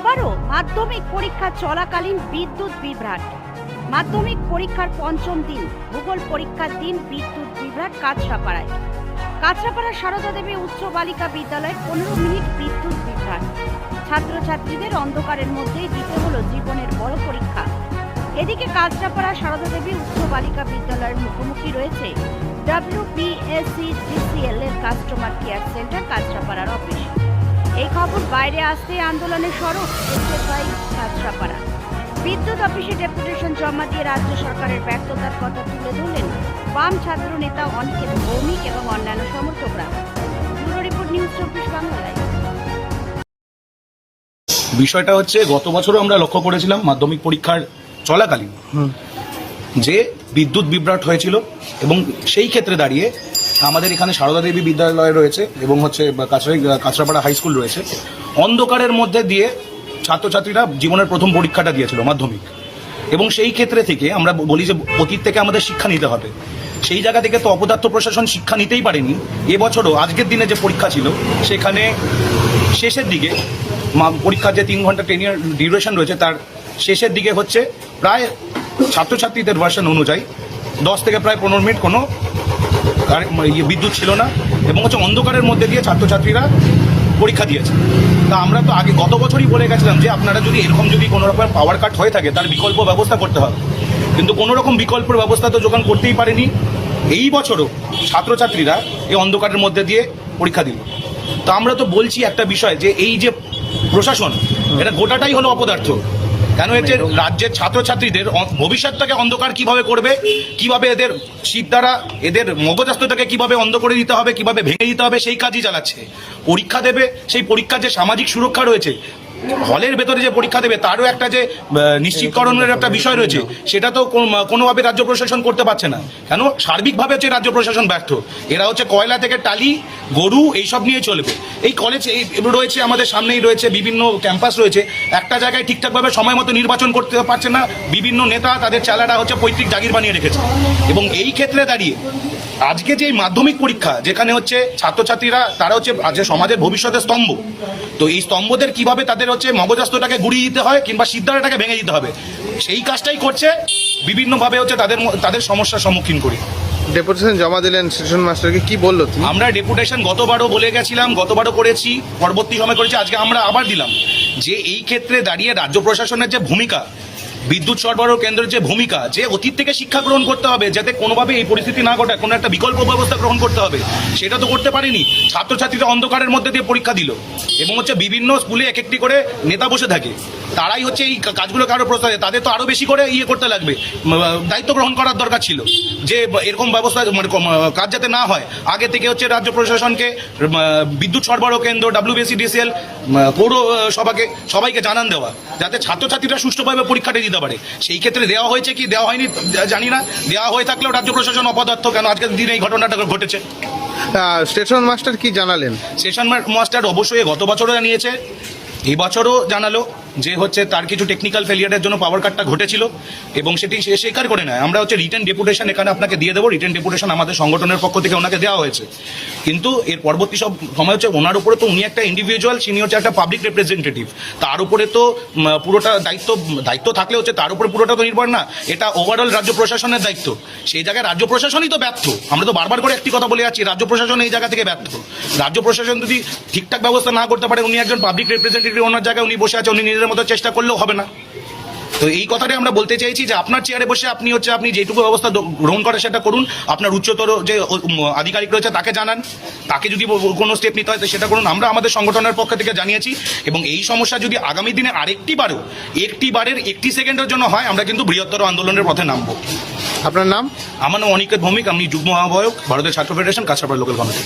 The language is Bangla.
আবারও মাধ্যমিক পরীক্ষা চলাকালীন বিদ্যুৎ বিভ্রাট। মাধ্যমিক পরীক্ষার পঞ্চম দিন, ভূগোল পরীক্ষার দিন বিদ্যুৎ বিভ্রাট কাঁচরাপাড়ায়। কাঁচরাপাড়া সারদা দেবী উচ্চ বালিকা বিদ্যালয়ে পনেরো মিনিট বিদ্যুৎ বিভ্রাট। ছাত্রছাত্রীদের অন্ধকারের মধ্যেই দিতে হলো জীবনের বড় পরীক্ষা। এদিকে কাঁচরাপাড়া সারদা দেবী উচ্চ বালিকা বিদ্যালয়ের মুখোমুখি রয়েছে ডাব্লিউপিএসসি জিসিএল এর কাস্টমার কেয়ার সেন্টার কাঁচরাপাড়ার অফিস। এই খবর বাইরে আসতে আন্দোলনের সড়ক এসএফআই কাঁচরাপাড়া বিদ্যুৎ অফিসে ডেপুটেশন জমা দিয়ে রাজ্য সরকারের ব্যর্থতার কথা তুলে ধরলেন বাম ছাত্র নেতা অনিকেত ভৌমিক এবং অন্যান্য সমর্থকরা। ব্যুরো রিপোর্ট নিউজ চব্বিশ বাংলায়। বিষয়টা হচ্ছে গত বছরও আমরা লক্ষ্য করেছিলাম মাধ্যমিক পরীক্ষার চলাকালীন যে বিদ্যুৎ বিভ্রাট হয়েছিল এবং সেই ক্ষেত্রে দাঁড়িয়ে আমাদের এখানে সারদা দেবী বিদ্যালয় রয়েছে এবং হচ্ছে কাছড়াই কাছড়াপাড়া হাই স্কুল রয়েছে। অন্ধকারের মধ্যে দিয়ে ছাত্রছাত্রীরা জীবনের প্রথম পরীক্ষাটা দিয়েছিল মাধ্যমিক। এবং সেই ক্ষেত্রে থেকে আমরা বলি যে অতীত থেকে আমাদের শিক্ষা নিতে হবে। সেই জায়গা থেকে তো অপদার্থ প্রশাসন শিক্ষা নিতেই পারেনি। এবছরও আজকের দিনে যে পরীক্ষা ছিল, সেখানে শেষের দিকে পরীক্ষার যে তিন ঘণ্টা ট্রেনিয়ার ডিউরেশন রয়েছে, তার শেষের দিকে হচ্ছে প্রায় ছাত্রছাত্রীদের ভার্সন অনুযায়ী দশ থেকে প্রায় পনেরো মিনিট কোনো বিদ্যুৎ ছিল না, এবং হচ্ছে অন্ধকারের মধ্যে দিয়ে ছাত্রছাত্রীরা পরীক্ষা দিয়েছে। তা আমরা তো আগে গত বছরই বলে গেছিলাম যে আপনারা যদি এরকম যদি কোনো রকম পাওয়ার কাট হয়ে থাকে, তার বিকল্প ব্যবস্থা করতে হবে। কিন্তু কোনো রকম বিকল্পের ব্যবস্থা তো যোগান করতেই পারেনি। এই বছরও ছাত্রছাত্রীরা এই অন্ধকারের মধ্যে দিয়ে পরীক্ষা দিল। তো আমরা তো বলছি একটা বিষয় যে এই যে প্রশাসন, এটা গোটাটাই হলো অপদার্থ। কেন হচ্ছে রাজ্যের ছাত্রছাত্রীদের ভবিষ্যৎটাকে অন্ধকার কীভাবে করবে, কীভাবে এদের শীত দ্বারা এদের মগজাস্তটাকে কীভাবে অন্ধ করে দিতে হবে, কীভাবে ভেঙে দিতে হবে, সেই কাজই চালাচ্ছে। পরীক্ষা দেবে, সেই পরীক্ষার যে সামাজিক সুরক্ষা রয়েছে হলের ভেতরে যে পরীক্ষা দেবে, তারও একটা যে নিশ্চিতকরণের একটা বিষয় রয়েছে, সেটা তো কোনোভাবে রাজ্য প্রশাসন করতে পারছে না। কেন? সার্বিকভাবে হচ্ছে রাজ্য প্রশাসন ব্যর্থ। এরা হচ্ছে কয়লা থেকে টালি, গরু, এইসব নিয়ে চলবে। এই কলেজ রয়েছে, আমাদের সামনেই রয়েছে বিভিন্ন ক্যাম্পাস রয়েছে। একটা জায়গায় ঠিকঠাকভাবে সময় মতো নির্বাচন করতে পারছে না। বিভিন্ন নেতা তাদের চালাটা হচ্ছে পৈতৃক জাগির বানিয়ে রেখেছে। এবং এই ক্ষেত্রে দাঁড়িয়ে, আজকে যে মাধ্যমিক পরীক্ষা, যেখানে হচ্ছে ছাত্রছাত্রীরা, তারা হচ্ছে সমাজের ভবিষ্যতের স্তম্ভ। তো এই স্তম্ভদের কীভাবে তাদের হচ্ছে মগজাস্তটাকে গুড়িয়ে দিতে হয় কিংবা সিদ্ধারাটাকে ভেঙে দিতে হবে। সেই কাজটাই করছে বিভিন্নভাবে হচ্ছে তাদের তাদের সমস্যার সম্মুখীন করি। ডেপুটেশন জমা দিলেন স্টেশন মাস্টারকে কি বলল আমরা ডেপুটেশন গতবারও বলে গেছিলাম গতবারও করেছি পরবর্তী সময় করেছি আজকে আমরা আবার দিলাম। যে এই ক্ষেত্রে দাঁড়িয়ে রাজ্য প্রশাসনের যে ভূমিকা বিদ্যুৎ সরবরাহ কেন্দ্রের যে ভূমিকা, যে অতীত থেকে শিক্ষা গ্রহণ করতে হবে, যাতে কোনোভাবে এই পরিস্থিতি না ঘটায় কোনো একটা বিকল্প ব্যবস্থা গ্রহণ করতে হবে, সেটা তো করতে পারেনি। ছাত্রছাত্রীরা অন্ধকারের মধ্যে দিয়ে পরীক্ষা দিল এবং হচ্ছে বিভিন্ন স্কুলে এক একটি করে নেতা বসে থাকে। তারাই হচ্ছে এই কাজগুলো কারও প্রস্তাবে তাদের তো আরও বেশি করে ইয়ে করতে লাগবে দায়িত্ব গ্রহণ করার দরকার ছিল যে এরকম ব্যবস্থা মানে কাজ যাতে না হয়। আগে থেকে হচ্ছে রাজ্য প্রশাসনকে বিদ্যুৎ সরবরাহ কেন্দ্র ডাব্লিউবিএসি ডিসিএল পৌরসভাকে, সবাইকে জানান দেওয়া, যাতে ছাত্রছাত্রীরা সুষ্ঠুভাবে পরীক্ষাটা দিতে পারে। সেই ক্ষেত্রে দেওয়া হয়েছে কি? দেওয়া হয়নি জানি না। দেওয়া হয়ে থাকলেও রাজ্য প্রশাসন অপদার্থ কেন? আজকের দিনে এই ঘটনাটা ঘটেছে। স্টেশন মাস্টার কি জানালেন? স্টেশন মাস্টার অবশ্যই গত বছরও জানিয়েছে এবছরও বছরও জানালো। যে হচ্ছে তার কিছু টেকনিক্যাল ফেলিয়ারের জন্য পাওয়ার কাটটা ঘটেছিল এবং সেটি সে স্বীকার করে নেয়। আমরা হচ্ছে রিটার্ন ডেপুটেশন এখানে আপনাকে দিয়ে দেবো। রিটার্ন ডেপুটেশন আমাদের সংগঠনের পক্ষ থেকে ওনাকে দেওয়া হয়েছে। কিন্তু এর পরবর্তী সব সময় হচ্ছে ওনার উপরে তো উনি একটা ইন্ডিভিজুয়াল তিনি হচ্ছে একটা পাবলিক রিপ্রেজেন্টেটিভ তার উপরে তো পুরোটা দায়িত্ব দায়িত্ব থাকলে হচ্ছে তার উপরে পুরোটা তো নির্ভর না। এটা ওভারঅল রাজ্য প্রশাসনের দায়িত্ব। সেই জায়গায় রাজ্য প্রশাসনই তো ব্যর্থ। আমরা তো বারবার করে একটি কথা বলে যাচ্ছি, রাজ্য প্রশাসন এই জায়গা থেকে ব্যর্থ। রাজ্য প্রশাসন যদি ঠিকঠাক ব্যবস্থা না করতে পারে, উনি একজন পাবলিক রিপ্রেজেন্টেটিভ ওনার জায়গায় উনি বসে আছে, উনি নিজের মতো চেষ্টা করলেও হবে না। তো এই কথাটাই আমরা বলতে চাইছি যে আপনার চেয়ারে বসে আপনি হচ্ছে আপনি যেটুকু ব্যবস্থা গ্রহণ করে সেটা করুন। আপনার উচ্চতর যে আধিকারিক রয়েছে তাকে জানান। তাকে যদি কোনো স্টেপ নিতে হয় তো সেটা করুন। আমরা আমাদের সংগঠনের পক্ষ থেকে জানিয়েছি এবং এই সমস্যা যদি আগামী দিনে আরেকটি বারও একটি বারের একটি সেকেন্ডের জন্য হয় আমরা কিন্তু বৃহত্তর আন্দোলনের পথে নামবো। আপনার নাম? আমার নাম অনিকেত ভৌমিক আমি যুগ্ম আহ্বায়ক ভারতের ছাত্র ফেডারেশন কাছাড় লোকাল কমিটি